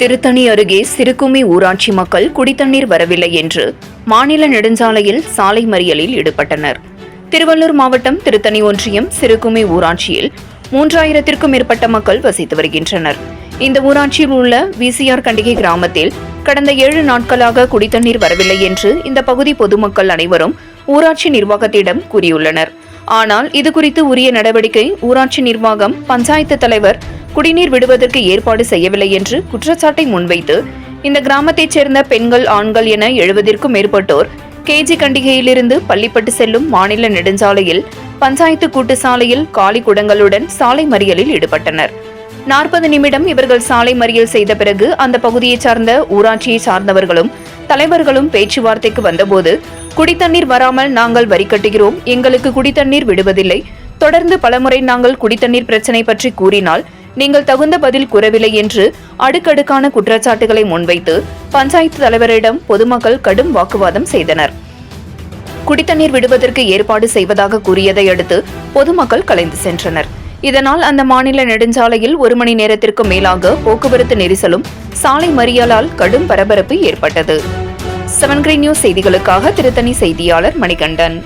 திருத்தணி அருகே சிறுகுமி ஊராட்சி மக்கள் குடித்தண்ணீர் வரவில்லை என்று மாநில நெடுஞ்சாலையில் சாலை மறியலில் ஈடுபட்டனர். திருவள்ளூர் மாவட்டம் திருத்தணி ஒன்றியம் சிறுகுமி ஊராட்சியில் மூன்றாயிரத்திற்கும் மேற்பட்ட மக்கள் வசித்து வருகின்றனர். இந்த ஊராட்சியில் உள்ள விசிஆர் கண்டிகை கிராமத்தில் கடந்த ஏழு நாட்களாக குடித்தண்ணீர் வரவில்லை என்று இந்த பகுதி பொதுமக்கள் அனைவரும் ஊராட்சி நிர்வாகத்திடம் கூறியுள்ளனர். ஆனால் இதுகுறித்து உரிய நடவடிக்கை ஊராட்சி நிர்வாகம் பஞ்சாயத்து தலைவர் குடிநீர் விடுவதற்கு ஏற்பாடு செய்யவில்லை என்று குற்றச்சாட்டை முன்வைத்து இந்த கிராமத்தைச் சேர்ந்த பெண்கள் ஆண்கள் என எழுபதிற்கும் மேற்பட்டோர் கேஜி கண்டிகையிலிருந்து பள்ளிப்பட்டு செல்லும் மாநில நெடுஞ்சாலையில் பஞ்சாயத்து கூட்டு சாலையில் காலி குடங்களுடன் சாலை மறியலில் ஈடுபட்டனர். நாற்பது நிமிடம் இவர்கள் சாலை மறியல் செய்த பிறகு அந்த பகுதியை சார்ந்த ஊராட்சியை சார்ந்தவர்களும் தலைவர்களும் பேச்சுவார்த்தைக்கு வந்தபோது குடித்தண்ணீர் வராமல் நாங்கள் வரி கட்டுகிறோம் எங்களுக்கு குடித்தண்ணீர் விடுவதில்லை தொடர்ந்து பலமுறை நாங்கள் குடித்தண்ணீர் பிரச்சினை பற்றி கூறினால் நீங்கள் தகுந்த பதில் கூறவில்லை என்று அடுக்கடுக்கான குற்றச்சாட்டுகளை முன்வைத்து பஞ்சாயத்து தலைவரிடம் பொதுமக்கள் கடும் வாக்குவாதம் செய்தனர். குடித்தண்ணீர் விடுவதற்கு ஏற்பாடு செய்வதாக கூறியதை அடுத்து பொதுமக்கள் கலைந்து சென்றனர். இதனால் அந்த மாநில நெடுஞ்சாலையில் ஒரு மணி நேரத்திற்கு மேலாக போக்குவரத்து நெரிசலும் சாலை மறியலால் கடும் பரபரப்பு ஏற்பட்டது. செவன்கிரி நியூஸ் செய்திகளுக்காக திருத்தணி செய்தியாளர் மணிகண்டன்.